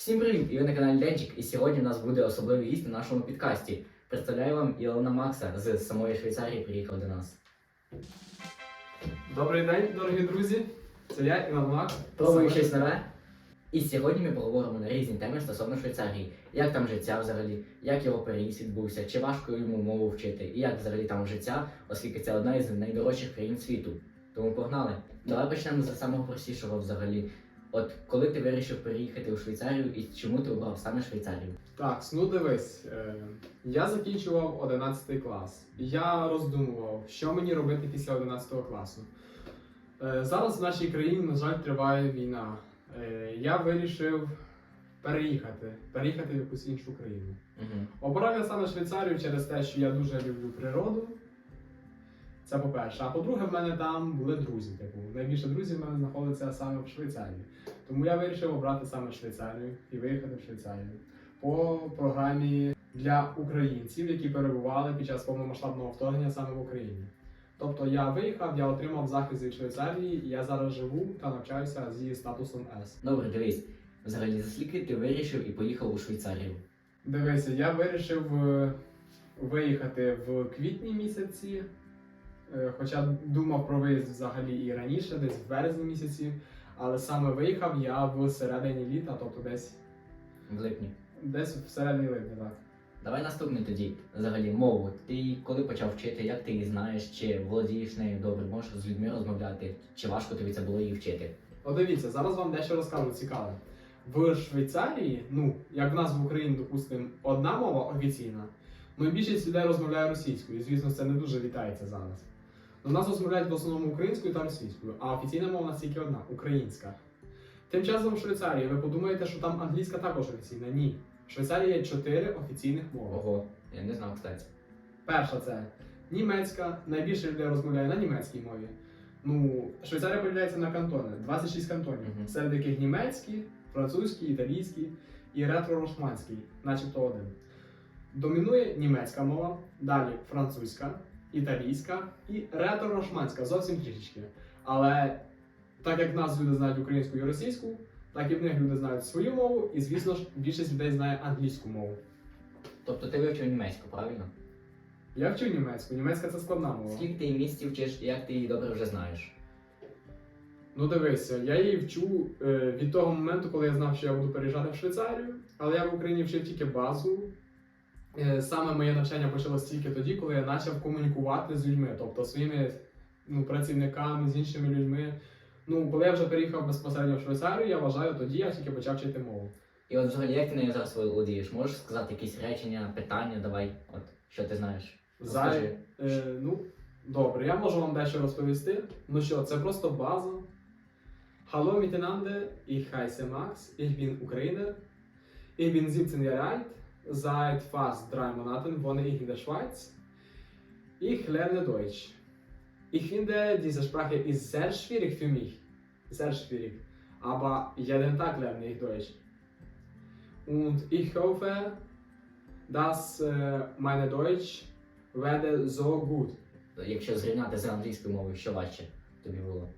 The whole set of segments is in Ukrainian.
Всім привіт! І ви на каналі Денчик. І сьогодні у нас буде особливий гість на нашому підкасті. Представляю вам Ілона Макса з самої Швейцарії приїхав до нас. Добрий день, дорогі друзі. Це я Іван Мак. Пробуємо щось нове. І сьогодні ми поговоримо на різні теми стосовно Швейцарії. Як там життя взагалі, як його переїзд відбувся, чи важко йому мову вчити, і як взагалі там життя, оскільки це одна із найдорожчих країн світу. Тому погнали. Давай почнемо з самого простішого взагалі. От коли ти вирішив переїхати у Швейцарію і чому ти обрав саме Швейцарію? Так, ну дивись, е, я закінчував 11 клас. Я роздумував, що мені робити після 11 класу. Е, зараз в нашій країні, на жаль, триває війна. Е, я вирішив переїхати, переїхати в якусь іншу країну. Угу. Обрав я саме Швейцарію через те, що я дуже люблю природу. Це по-перше. А по-друге, в мене там були друзі. Типу, найбільше друзів в мене знаходиться саме в Швейцарії. Тому я вирішив обрати саме Швейцарію і виїхати в Швейцарію по програмі для українців, які перебували під час повномасштабного вторгнення саме в Україні. Тобто я виїхав, я отримав захист від Швейцарії, і я зараз живу та навчаюся з статусом С. Добре, дивись. Взагалі, за скільки ти вирішив і поїхав у Швейцарію? Дивися, я вирішив е, виїхати в квітні місяці, хоча думав про виїзд взагалі і раніше, десь в березні місяці, але саме виїхав я в середині літа, тобто десь, В липні. десь в середині липня, так. Давай наступний тоді. Взагалі, мову. Ти коли почав вчити, як ти її знаєш, чи володієш нею добре, можеш з людьми розмовляти, чи важко тобі це було її вчити? От дивіться, зараз вам дещо розкажу цікаве. В Швейцарії, ну, як в нас в Україні, допустимо, одна мова офіційна, ну і більшість людей розмовляє російською, і звісно, це не дуже вітається зараз. У нас розмовляють в основному українською та російською, а офіційна мова у нас тільки одна українська. Тим часом в Швейцарії ви подумаєте, що там англійська також офіційна. Ні. В Швейцарії є чотири офіційних мови. Ого, я не знав, кстати. Перша це німецька, найбільше людей розмовляє на німецькій мові. Ну, Швейцарія поділяється на кантони, 26 кантонів, Мгм. серед яких німецький, французький, італійський і ретро-рошманський, начебто один. Домінує німецька мова, далі французька, італійська і ретро-рошманська, зовсім трішечки. Але так як в нас люди знають українську і російську, так і в них люди знають свою мову, і звісно ж більшість людей знає англійську мову. Тобто ти вивчив німецьку, правильно? Я вчу німецьку, німецька це складна мова. Скільки ти її місяців вчиш як ти її добре вже знаєш? Ну дивися, я її вчу е, від того моменту, коли я знав, що я буду переїжджати в Швейцарію, але я в Україні вчив тільки базу. Е, саме моє навчання почалось тільки тоді, коли я почав комунікувати з людьми, тобто своїми ну, працівниками, з іншими людьми. Ну, коли я вже переїхав безпосередньо в Швейцарію, я вважаю, тоді я тільки почав вчити мову. І от взагалі, як ти нею зараз володієш? Можеш сказати якісь речення, питання, давай, от що ти знаєш? За, е, ну, добре, я можу вам дещо розповісти. Ну що, це просто база. Hallo miteinander, ich heiße Max, ich bin Ukrainer. Ich bin 17 Jahre alt, seit fast drei Monaten wohne ich in der Schweiz. Ich lerne Deutsch. Ich finde, diese Sprache ist sehr schwierig für mich. Sehr schwierig. Aber jeden Tag lerne ich Deutsch. Und ich hoffe, dass äh, meine Deutsch werde so gut. Якщо зрівняти з англійською мовою, що важче тобі було?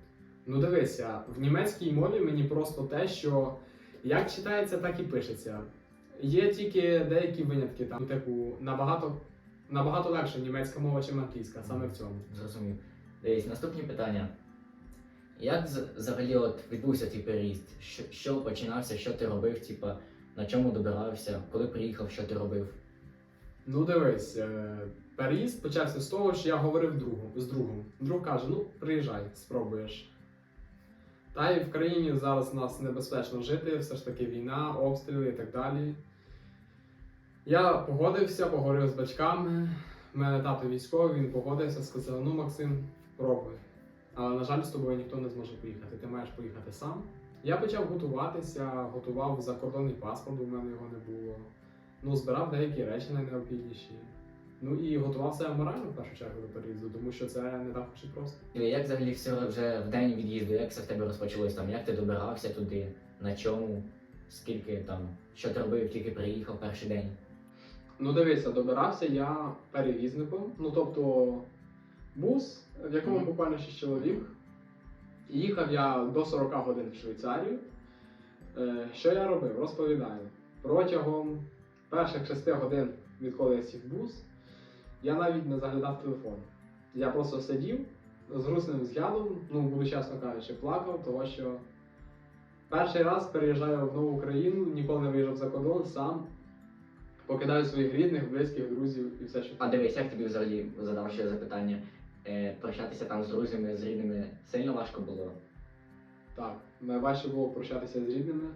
Ну дивися, в німецькій мові мені просто те, що як читається, так і пишеться. Є тільки деякі винятки, там, типу, набагато, набагато легше німецька мова, чим англійська, саме в цьому. Зрозумів. Дивись, наступні питання. Як взагалі от відбувся твій переїзд? Що, що починався, що ти робив, типа, на чому добирався, коли приїхав, що ти робив? Ну дивись, е, переїзд почався з того, що я говорив другу, з другом. Друг каже: ну, приїжджай, спробуєш. Та й в країні зараз у нас небезпечно жити, все ж таки війна, обстріли і так далі. Я погодився, поговорив з батьками. У мене тато військовий, він погодився, сказав: ну, Максим, пробуй. Але, на жаль, з тобою ніхто не зможе поїхати. Ти маєш поїхати сам. Я почав готуватися, готував закордонний паспорт, у мене його не було. Ну, збирав деякі речі найнеобхідніші. Ну і готувався морально в першу чергу до переїзду, тому що це не так і просто. І Як взагалі все вже в день від'їзду, як все в тебе розпочалось там? Як ти добирався туди, на чому, скільки там, що ти робив, тільки приїхав перший день? Ну, дивися, добирався я перевізником. Ну тобто бус, в якому Мгм. буквально 6 чоловік. Їхав я до 40 годин в Швейцарію. Е, що я робив? Розповідаю. Протягом перших шести годин, відколи я сів бус, я навіть не заглядав телефон. Я просто сидів з грустним взглядом, ну, буду чесно кажучи, плакав, тому що перший раз переїжджаю в нову країну, ніколи не виїжджав за кордон, сам покидаю своїх рідних, близьких, друзів і все, що А дивись, як тобі взагалі задам ще запитання. Е, прощатися там з друзями, з рідними сильно важко було. Так, найважче було прощатися з рідними,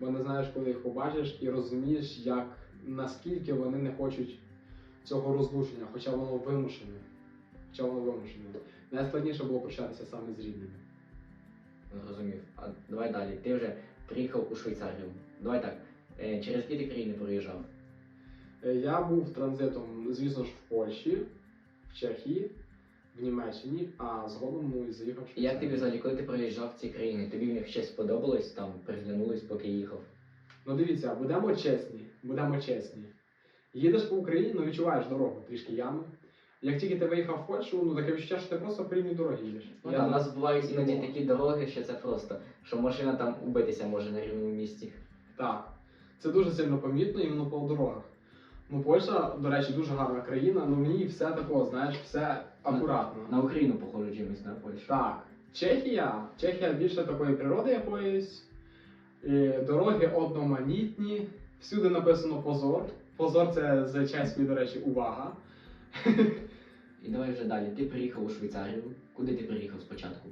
бо не знаєш, коли їх побачиш, і розумієш, як наскільки вони не хочуть цього розлучення, хоча воно вимушене. Хоча воно вимушене. Найскладніше було прощатися саме з рідними. Зрозумів. А давай далі. Ти вже приїхав у Швейцарію. Давай так. Е, через які ти країни проїжджав? Е, Я був транзитом, звісно ж, в Польщі, в Чехії, в Німеччині, а згодом ну, і заїхав в як тобі взагалі, коли ти проїжджав ці країни, тобі в них щось сподобалось, там приглянулось, поки їхав? Ну дивіться, будемо чесні, будемо чесні. Їдеш по Україні, ну відчуваєш дорогу, трішки ями. Як тільки ти виїхав в Польщу, ну таке відчуття, що ти просто по рівній дорогі їдеш. Ну, Я у нас бувають іноді такі дороги, що це просто, що машина там убитися може на рівному місці. Так. Це дуже сильно помітно іменно по дорогах. Ну, Польща, до речі, дуже гарна країна, ну мені все такого, знаєш, все акуратно. На Україну похоже чимось, на Польщу. Так. Чехія. Чехія більше такої природи якоїсь. І дороги одноманітні. Всюди написано позор. Позор це з чеської, до речі, увага. І давай вже далі. Ти приїхав у Швейцарію. Куди ти приїхав спочатку?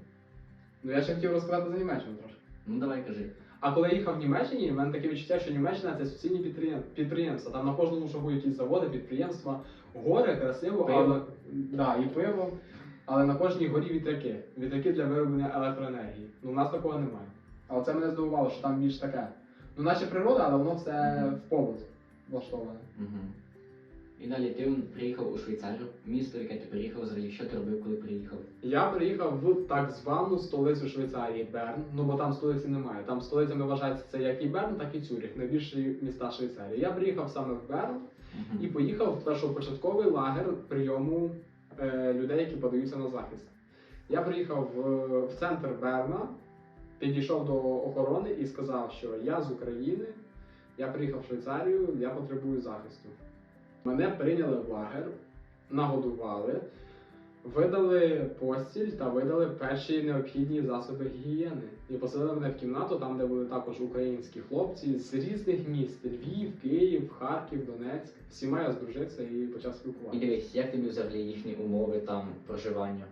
Ну я ще хотів розказати за Німеччину трошки. Ну давай кажи. А коли я їхав в Німеччині, в мене таке відчуття, що Німеччина це суцільні підприємства. Там на кожному шагу якісь заводи, підприємства, гори, красиво, Пиво. але да, і пиво. Але на кожній горі вітряки. Вітряки для вироблення електроенергії. Ну, у нас такого немає. Але це мене здивувало, що там більш таке. Ну, наче природа, але воно все в побут влаштоване. Угу. І далі ти приїхав у Швейцарію, місто, яке ти приїхав, взагалі, що ти робив, коли приїхав? Я приїхав в так звану столицю Швейцарії Берн. Ну бо там столиці немає. Там столицями вважається це як і Берн, так і Цюріх, найбільші міста Швейцарії. Я приїхав саме в Берн. Угу. і поїхав в першопочатковий лагер прийому е, людей, які подаються на захист. Я приїхав в, в центр Берна, підійшов до охорони і сказав, що я з України, я приїхав в Швейцарію, я потребую захисту. Мене прийняли в лагер, нагодували, видали постіль та видали перші необхідні засоби гігієни. І поселили мене в кімнату, там, де були також українські хлопці з різних міст: Львів, Київ, Харків, Донецьк. Всіма я здружився і почав І спілкуватися. дивись, як тобі взагалі їхні умови там проживання?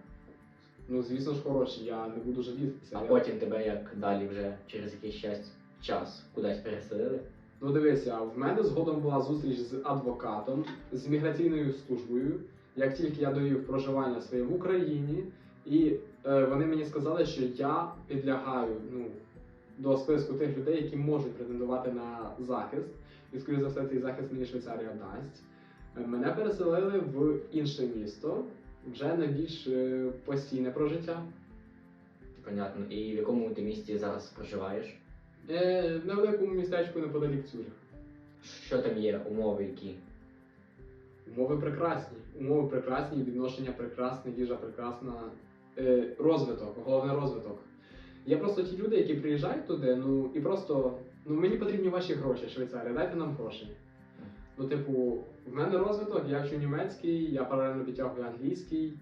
Ну, звісно ж, хороші, я не буду жалітися. А Я- потім тебе як далі вже через якийсь час, час кудись переселили? Ну дивися, в мене згодом була зустріч з адвокатом, з міграційною службою. Як тільки я довів проживання своє в Україні, і е, вони мені сказали, що я підлягаю ну, до списку тих людей, які можуть претендувати на захист. І, скоріше за все, цей захист мені Швейцарія дасть. Е, Мене переселили в інше місто, вже на більш е, постійне прожиття. Понятно. І в якому ти місті зараз проживаєш? Е, в невеликому містечку неподалік Цюрих. Що там є, умови які? Умови прекрасні. Умови прекрасні, відношення прекрасне, їжа прекрасна. Е, розвиток, головне розвиток. Є просто ті люди, які приїжджають туди, ну і просто ну мені потрібні ваші гроші, Швейцарія, дайте нам гроші. Ну, типу, в мене розвиток, я вчу німецький, я паралельно підтягую англійський.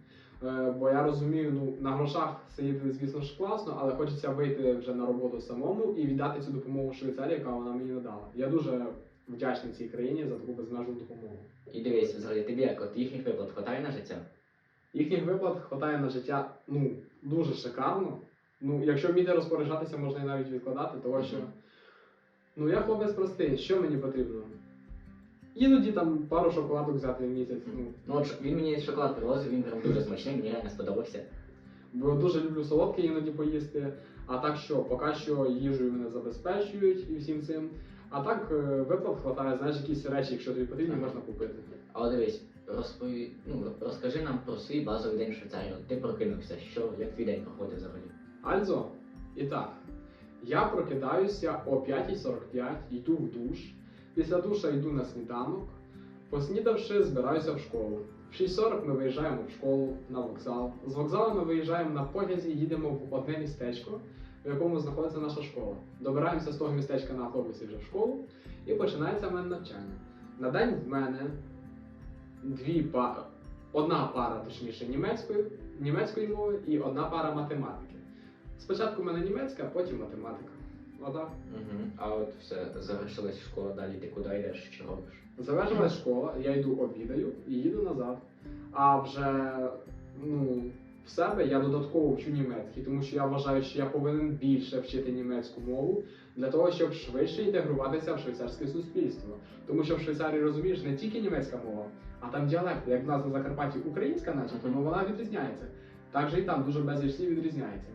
Е, бо я розумію, ну на грошах сидіти, звісно ж, класно, але хочеться вийти вже на роботу самому і віддати цю допомогу Швейцарії, яка вона мені надала. Я дуже вдячний цій країні за таку безмежну допомогу. І дивись, взагалі тобі як от їхніх виплат хватає на життя? Їхніх виплат хватає на життя ну дуже шикарно. Ну, якщо вміти розпоряджатися, можна і навіть відкладати, тому що ну я хлопець простий, що мені потрібно? Іноді там пару шоколадок взяти в місяць. Ну, Ну от він мені шоколад привозив, він прям дуже смачний, мені реально сподобався. бо дуже люблю солодке іноді поїсти. А так що, поки що їжею мене забезпечують і всім цим. А так е, виплат хватає, знаєш, якісь речі, якщо тобі потрібні, можна купити. А от дивись, розпові... ну, розкажи нам про свій базовий день в Швейцарії. От Ти прокинувся, що, як твій день проходив взагалі? Альзо, і так, я прокидаюся о 5.45, йду в душ. Після душа йду на сніданок. Поснідавши, збираюся в школу. В 6.40 ми виїжджаємо в школу на вокзал. З вокзалу ми виїжджаємо на потязі, їдемо в одне містечко. в якому знаходиться наша школа. Добираємося з того містечка на автобусі вже в школу, і починається в мене навчання. На день в мене дві па... одна пара, точніше, німецької, німецької мови і одна пара математики. Спочатку в мене німецька, потім математика. Отак. Угу. А от все, завершилась школа, далі ти куди йдеш, що робиш? Завершилась школа, я йду обідаю і їду назад. А вже ну, в себе я додатково вчу німецький, тому що я вважаю, що я повинен більше вчити німецьку мову для того, щоб швидше інтегруватися в швейцарське суспільство. Тому що в Швейцарії розумієш не тільки німецька мова, а там діалект, як в нас на Закарпатті українська, начебто, але вона відрізняється. Так же і там дуже безліч слів відрізняється.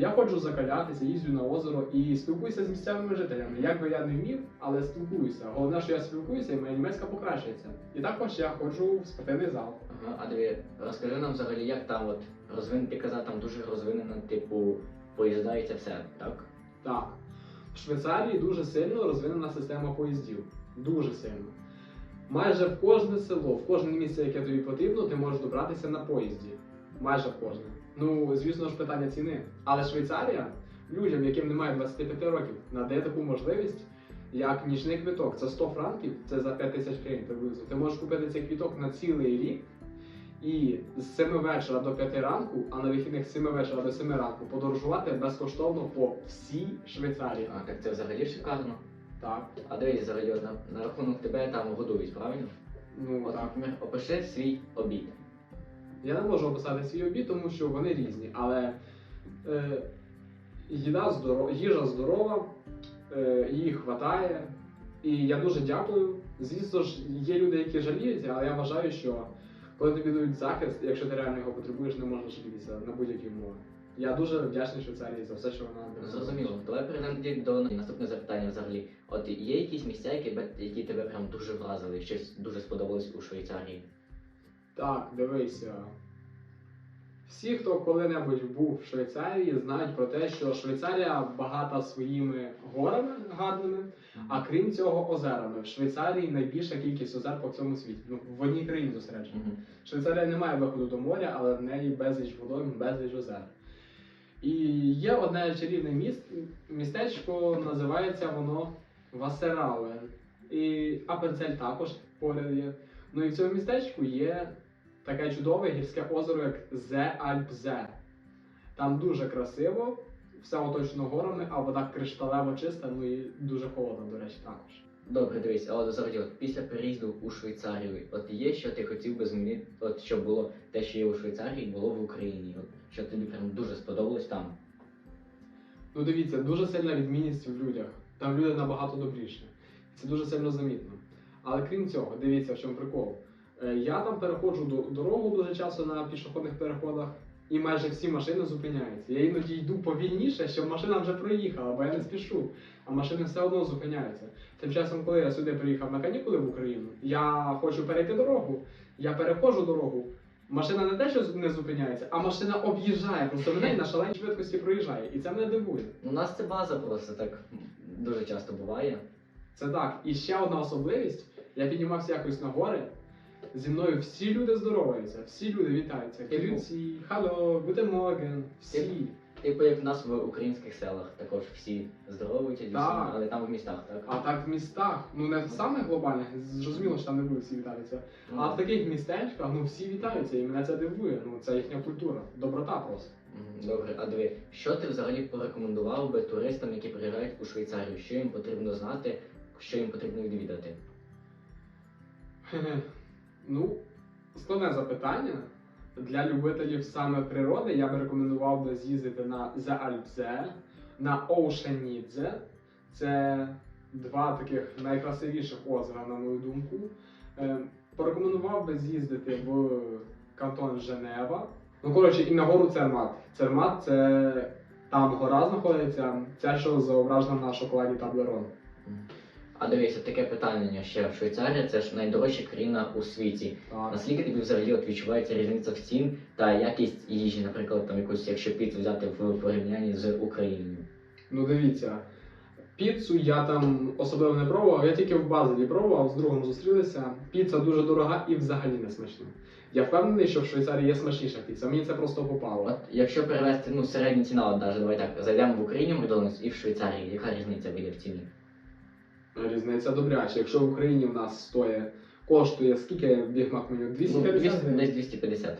Я ходжу закалятися, їздю на озеро і спілкуюся з місцевими жителями. Як би я не вмів, але спілкуюся. Головне, що я спілкуюся, і моя німецька покращується. І також я ходжу в спортивний зал. Ага, а диві, розкажи нам взагалі, як там от розвин, ти казав, там дуже розвинена, типу, поїзда і це все, так? Так. В Швейцарії дуже сильно розвинена система поїздів. Дуже сильно. Майже в кожне село, в кожне місце, яке тобі потрібно, ти можеш добратися на поїзді. Майже в кожне. Ну, звісно ж, питання ціни. Але Швейцарія людям, яким немає 25 років, надає таку можливість, як нічний квиток. Це 100 франків, це за 5 тисяч гривень приблизно. Ти можеш купити цей квиток на цілий рік і з 7 вечора до 5 ранку, а на вихідних з 7 вечора до 7 ранку подорожувати безкоштовно по всій Швейцарії. А так це взагалі шикарно. Так, А дивись, взагалі, на, на рахунок тебе там годують, правильно? ну От, так. наприклад, опиши свій обід. Я не можу описати свій обід, тому що вони різні, але е, їда здорова, їжа здорова, е, її хватає. І я дуже дякую. Звісно ж, є люди, які жаліються, але я вважаю, що коли тобі дають захист, якщо ти реально його потребуєш, не можна жалітися на будь-які умови. Я дуже вдячний Швейцарії за все, що вона. Зрозуміло. Давай перейдемо до наступне запитання взагалі. От є якісь місця, які, які тебе прям дуже вразили, щось дуже сподобалось у Швейцарії? Так, дивися. Всі, хто коли-небудь був в Швейцарії, знають про те, що Швейцарія багата своїми горами гарними, а крім цього, озерами. В Швейцарії найбільша кількість озер по всьому світі. Ну, в одній країні зосереджена. Швейцарія не має виходу до моря, але в неї безліч водойм, безліч озер. І є одне чарівне міст, містечко, називається воно Васерауен. І Апенцель також поряд є. Ну і в цьому містечку є таке чудове гірське озеро, як Зе Альпзе. Там дуже красиво, все оточено горами, а вода кришталево чиста, ну і дуже холодна, до речі, також. Добре, дивись, а от взагалі, от після переїзду у Швейцарію, от є, що ти хотів би змінити, от щоб було те, що є у Швейцарії, було в Україні. От що тобі прям дуже сподобалось там. Ну дивіться, дуже сильна відмінність в людях. Там люди набагато добріші. Це дуже сильно замітно. Але крім цього, дивіться, в чому прикол. Е, Я там переходжу до- дорогу дуже часто на пішохідних переходах, і майже всі машини зупиняються. Я іноді йду повільніше, щоб машина вже проїхала, бо я не спішу, а машини все одно зупиняються. Тим часом, коли я сюди приїхав на канікули в Україну, я хочу перейти дорогу, я переходжу дорогу. Машина не те, що не зупиняється, а машина об'їжджає, просто мене на шаленій швидкості проїжджає. І це мене дивує. У нас це база просто так дуже часто буває. Це так. І ще одна особливість. Я піднімався якось на гори. Зі мною всі люди здороваються, всі люди вітаються. Типу? Хало, морген, всі. Типу? Типу як в нас в українських селах також всі здоровуються, дійсно, Так. але там в містах, так? А так в містах, ну не в самих глобальних, зрозуміло, що там не будуть всі вітаються. Ну, А в таких містечках ну всі вітаються, і мене це дивує. Ну це їхня культура, доброта просто. Добре, а диви, що ти взагалі порекомендував би туристам, які приїжджають у Швейцарію? Що їм потрібно знати, що їм потрібно відвідати? Ну, складне запитання. Для любителів саме природи я би рекомендував би з'їздити на Зеальпзе, на Оушенідзе. Це два таких найкрасивіших озера, на мою думку. Е, Порекомендував би з'їздити в кантон Женева. Ну, коротше, і на гору Цермат. Цермат це там гора знаходиться, ця, що зображена на шоколаді Таблерон. А дивися, таке питання ще. Швейцарія це ж найдорожча країна у світі. Так. Наскільки тобі взагалі от відчувається різниця в цін та якість їжі, наприклад, там якусь, якщо піцу взяти в порівнянні з Україною? Ну дивіться, Піцу я там особливо не пробував, я тільки в Базелі пробував, з другом зустрілися. Піца дуже дорога і взагалі не смачна. Я впевнений, що в Швейцарії є смачніша піца. Мені це просто попало. От якщо перевести ну, середня ціна, от навіть давай так, зайдемо в Україні в Макдональдс і в Швейцарії, яка різниця вийде в ціні? Різниця добряча. Якщо в Україні в нас стоїть, коштує скільки бігмак меню? Ну, 250 гривень? десь 250.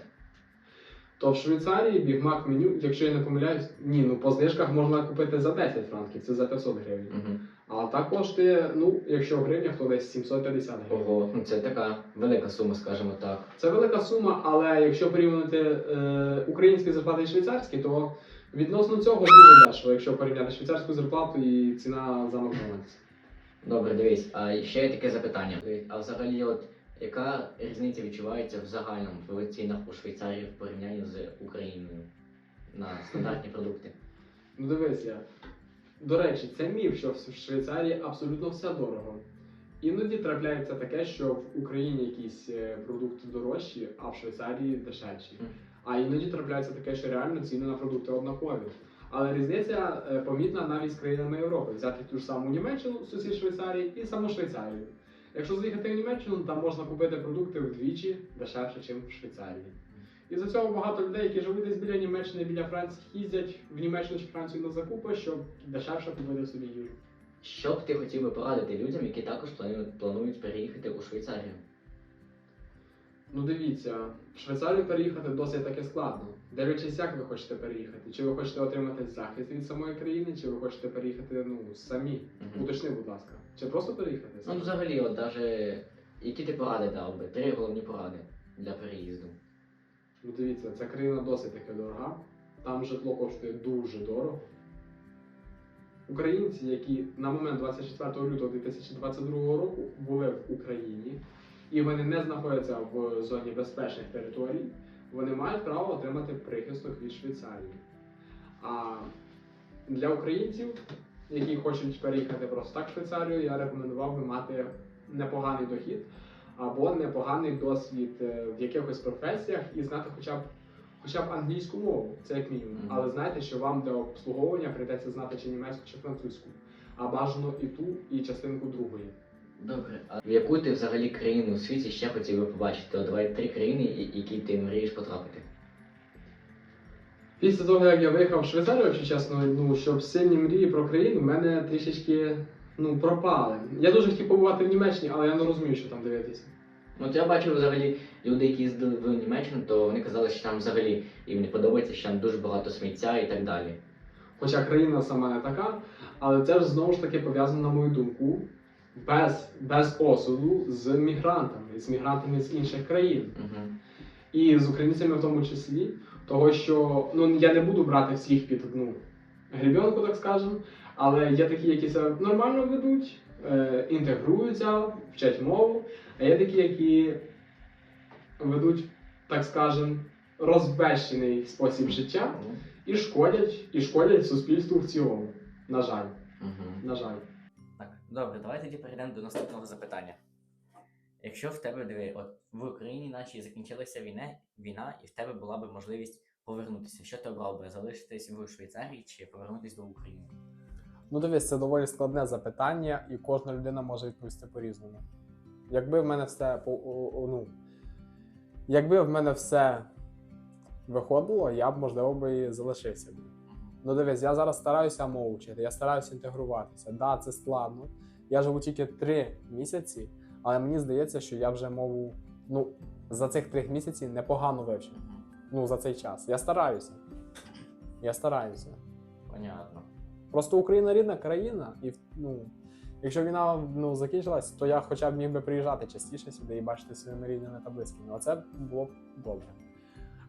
То в Швейцарії бігмак меню, якщо я не помиляюсь, ні, ну по знижках можна купити за 10 франків, це за 500 гривень. Угу. А так коштує, ну, якщо в гривнях, то десь 750 гривень. Ого, ну це така велика сума, скажімо так. Це велика сума, але якщо порівняти е, українські зарплати і швейцарські, то відносно цього дуже дешево, якщо порівняти швейцарську зарплату і ціна за Макдональдс. Добре, дивись, а ще є таке запитання. Дивись, А взагалі, от яка різниця відчувається в загальному в цінах у Швейцарії в порівнянні з Україною на стандартні продукти? Ну дивися, до речі, це міф, що в Швейцарії абсолютно все дорого. Іноді трапляється таке, що в Україні якісь е, продукти дорожчі, а в Швейцарії дешевші. А іноді трапляється таке, що реально ціни на продукти однакові. Але різниця е, помітна навіть з країнами Європи. Взяти ту ж саму Німеччину, сусід Швейцарії, і саму Швейцарію. Якщо заїхати в Німеччину, там можна купити продукти вдвічі дешевше, ніж в Швейцарії. І за цього багато людей, які живуть десь біля Німеччини, біля Франції, їздять в Німеччину чи Францію на закупи, щоб дешевше купити собі їжу. Що б ти хотів би порадити людям, які також планують, планують переїхати у Швейцарію? Ну дивіться, в Швейцарію переїхати досить таки складно. Дивлячись, як ви хочете переїхати. Чи ви хочете отримати захист від самої країни, чи ви хочете переїхати ну, самі? Мгм. Уточни, будь ласка. Чи просто переїхати? Ну, самі? взагалі, от даже які ти поради дав би? Три головні поради для переїзду. Ну дивіться, ця країна досить таки дорога. Там житло коштує дуже дорого. Українці, які на момент 24 лютого 2022 року були в Україні, і вони не знаходяться в зоні безпечних територій, вони мають право отримати прихисток від Швейцарії. А для українців, які хочуть переїхати просто так в Швейцарію, я рекомендував би мати непоганий дохід або непоганий досвід е, в якихось професіях і знати хоча б хоча б англійську мову, це як мінімум. Мгм. Але знайте, що вам для обслуговування прийдеться знати чи німецьку, чи французьку, а бажано і ту, і частинку другої. Добре. А в яку ти взагалі країну у світі ще хотів би побачити? От давай три країни, і- які ти мрієш потрапити. Після того, як я виїхав в Швейцарію, якщо чесно, ну щоб сильні мрії про країну в мене трішечки ну, пропали. Я дуже хотів побувати в Німеччині, але я не розумію, що там дивитися. От я бачив взагалі люди, які їздили в Німеччину, то вони казали, що там взагалі їм не подобається, що там дуже багато сміття і так далі. Хоча країна сама не така, але це ж знову ж таки пов'язано, на мою думку, без, без осуду з мігрантами, з мігрантами з інших країн. Угу. І з українцями в тому числі, того що ну я не буду брати всіх під одну гребенку, так скажемо, але є такі, які себе нормально ведуть, е, інтегруються, вчать мову, а є такі, які ведуть, так скажемо, розбещений спосіб життя і шкодять, і шкодять суспільству в цілому. На жаль, Угу. на жаль. Добре, давай тоді перейдемо до наступного запитання. Якщо в тебе диви, от в Україні нашій закінчилася війна, війна, і в тебе була б можливість повернутися, що ти обрав би? Залишитись в Швейцарії чи повернутися до України? Ну, дивись, це доволі складне запитання, і кожна людина може відповісти по-різному. Якби в мене все по ну, якби в мене все виходило, я б, можливо, би і залишився. Ну, дивись, я зараз стараюся мову вчити, я стараюся інтегруватися. Да, це складно. Я живу тільки три місяці, але мені здається, що я вже мову ну, за цих три місяці непогано вивчив. Ну, за цей час. Я стараюся. Я стараюся. Понятно. Просто Україна рідна країна, і ну, якщо війна ну, закінчилась, то я хоча б міг би приїжджати частіше сюди і бачити своїми рідними та близькими. Оце було б добре.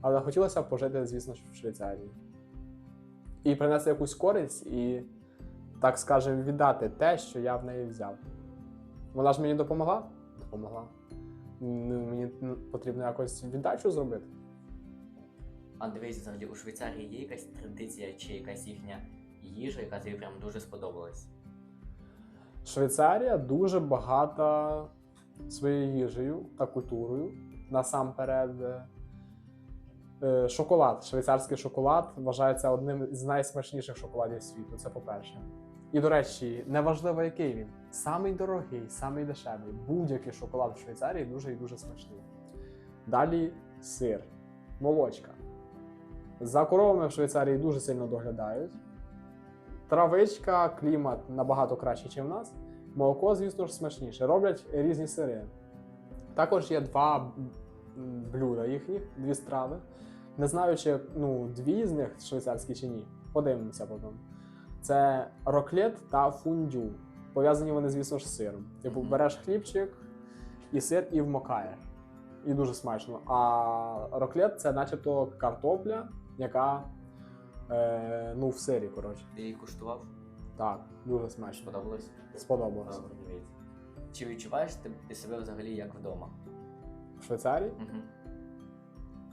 Але хотілося б пожити, звісно в Швейцарії. І принести якусь користь, і, так скажемо, віддати те, що я в неї взяв. Вона ж мені допомогла? Допомогла. Мені потрібно якось віддачу зробити. А дивись, взагалі у Швейцарії є якась традиція чи якась їхня їжа, яка тобі прям дуже сподобалась? Швейцарія дуже багата своєю їжею та культурою. Насамперед, е, шоколад. Швейцарський шоколад вважається одним з найсмачніших шоколадів світу. Це по-перше. І, до речі, неважливо, який він. Самий дорогий, самий дешевий. Будь-який шоколад в Швейцарії дуже і дуже смачний. Далі сир, молочка. За коровами в Швейцарії дуже сильно доглядають. Травичка, клімат набагато кращий, ніж в нас. Молоко, звісно ж, смачніше. Роблять різні сири. Також є два блюда їхніх, дві страви. Не знаю, чи ну, дві з них швейцарські чи ні. Подивимося потім. Це роклет та фундю. Пов'язані вони, звісно ж, з сиром. Типу, береш хлібчик і сир і вмокаєш. І дуже смачно. А роклет це начебто картопля, яка е, ну, в сирі, коротше. Ти її куштував? Так, дуже смачно. Сподобалось? Сподобалося. Чи відчуваєш ти ти себе взагалі як вдома? В Швейцарії. Угу.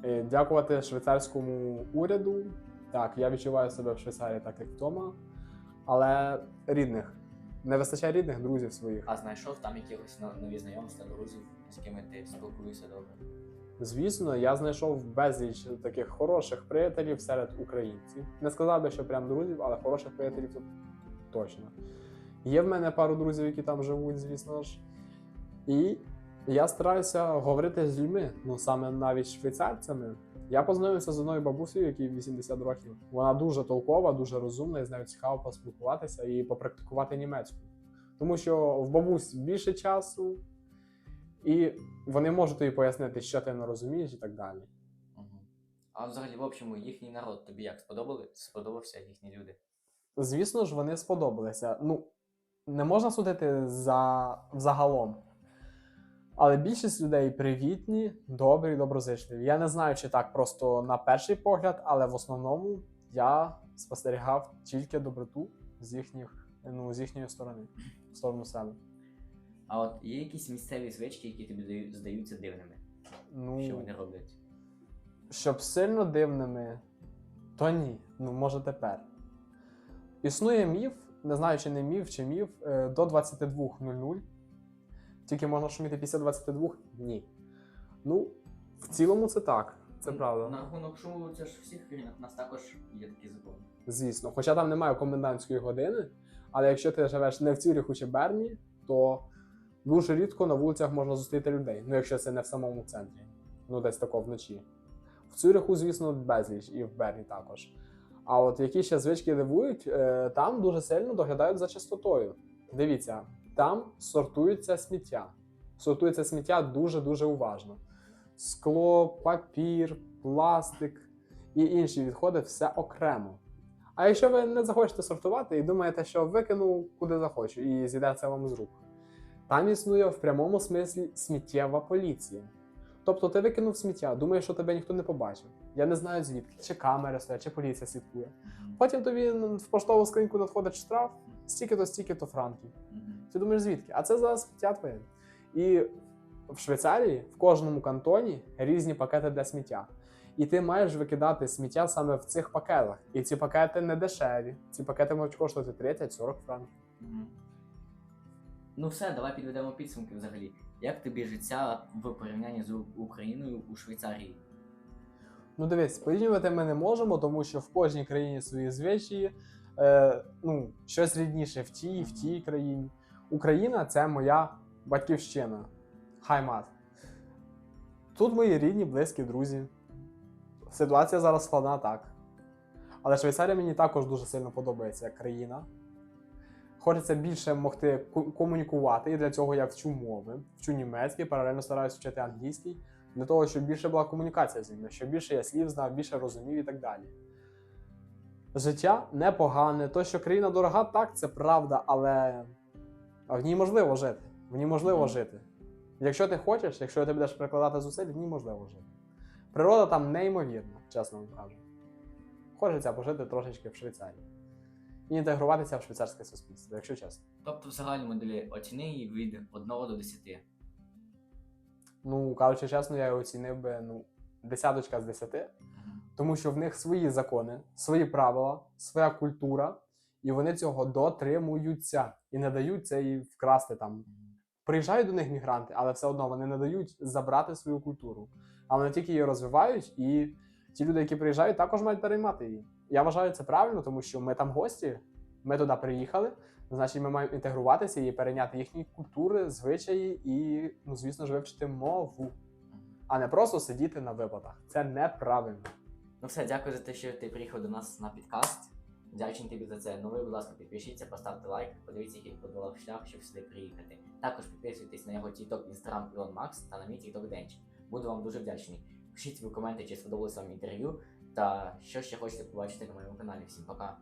Е, Дякувати швейцарському уряду. Так, я відчуваю себе в Швейцарії так, як вдома. Але рідних. Не вистачає рідних друзів своїх. А знайшов там якихось нові знайомства, друзів, з ким ти спілкуєшся добре? Звісно, я знайшов безліч таких хороших приятелів серед українців. Не сказав би, що прям друзів, але хороших приятелів тут точно. Є в мене пару друзів, які там живуть, звісно ж. І я стараюся говорити з людьми, ну саме навіть швейцарцями. Я познайомився з одною бабусею, якій 80 років. Вона дуже толкова, дуже розумна, і з нею цікаво поспілкуватися і попрактикувати німецьку. Тому що в бабусь більше часу, і вони можуть тобі пояснити, що ти не розумієш, і так далі. Угу. А взагалі, в общому, їхній народ тобі як сподобали? Сподобався їхні люди? Звісно ж, вони сподобалися. Ну, не можна судити за взагалом. Але більшість людей привітні, добрі, доброзичливі. Я не знаю, чи так просто на перший погляд, але в основному я спостерігав тільки доброту з їхніх, ну, з їхньої сторони, в сторону себе. А от є якісь місцеві звички, які тобі здаються дивними, Ну, що вони роблять? Щоб сильно дивними, то ні. Ну, може тепер. Існує міф, не знаю, чи не міф, чи міф, е, до 22.00. Тільки можна шуміти після 22? Ні. Ну, в цілому це так. Це Ну, правда. На рахунок шуму, це ж в всіх країнах, у нас також є такі закони. Звісно. Хоча там немає комендантської години, але якщо ти живеш не в Цюріху чи Берні, то дуже рідко на вулицях можна зустріти людей. Ну, якщо це не в самому центрі. Ну, десь тако вночі. В Цюріху, звісно, безліч, і в Берні також. А от які ще звички дивують, е, там дуже сильно доглядають за чистотою. Дивіться, там сортується сміття. Сортується сміття дуже-дуже уважно. Скло, папір, пластик і інші відходи все окремо. А якщо ви не захочете сортувати і думаєте, що викину куди захочу, і зійде це вам з рук, там існує в прямому смислі сміттєва поліція. Тобто ти викинув сміття, думаєш, що тебе ніхто не побачив. Я не знаю звідки, чи камери стоять, чи поліція слідкує. Потім тобі в поштову скриньку надходить штраф, стільки-то, стільки-то франків. Ти думаєш звідки? А це за сміття твоє. І в Швейцарії в кожному кантоні різні пакети для сміття. І ти маєш викидати сміття саме в цих пакетах. І ці пакети не дешеві. Ці пакети можуть коштувати 30-40 франків. Ну все, давай підведемо підсумки взагалі. Як тобі життя в порівнянні з Україною у Швейцарії? Ну дивись, порівнювати ми не можемо, тому що в кожній країні свої звичаї. Е, ну, щось рідніше в тій, в тій країні. Україна це моя батьківщина. Хаймат. Тут мої рідні, близькі друзі. Ситуація зараз складна так. Але Швейцарія мені також дуже сильно подобається як країна. Хочеться більше могти комунікувати, і для цього я вчу мови, вчу німецький, паралельно стараюся вчити англійський для того, щоб більше була комунікація з ними, щоб більше я слів знав, більше розумів і так далі. Життя непогане. То, що країна дорога, так, це правда, але в ній можливо жити. В ній можливо Мгм. жити. Якщо ти хочеш, якщо ти будеш прикладати зусиль, в ній можливо жити. Природа там неймовірна, чесно вам кажу. Хочеться пожити трошечки в Швейцарії. І інтегруватися в швейцарське суспільство, якщо чесно. Тобто в загальному моделі оціни її від 1 до 10. Ну, кажучи чесно, я оцінив би ну, десяточка з десяти. Мгм. тому що в них свої закони, свої правила, своя культура, і вони цього дотримуються і не дають це і вкрасти там. Приїжджають до них мігранти, але все одно вони не дають забрати свою культуру. А вони тільки її розвивають, і ті люди, які приїжджають, також мають переймати її. Я вважаю це правильно, тому що ми там гості, Ми туди приїхали, значить, ми маємо інтегруватися і перейняти їхні культури, звичаї і, ну, звісно ж, вивчити мову, а не просто сидіти на виплатах. Це неправильно. Ну все, дякую за те, що ти приїхав до нас на підкаст. Вдячний тобі за це. Ну ви, будь ласка, підпишіться, поставте лайк, подивіться, який подолав шлях, щоб сюди приїхати. Також підписуйтесь на його TikTok, Instagram Ілон Макс та на мій TikTok Денчик. Буду вам дуже вдячний. Пишіть в коменти, чи сподобалося вам інтерв'ю, та що ще хочете побачити на моєму каналі. Всім пока!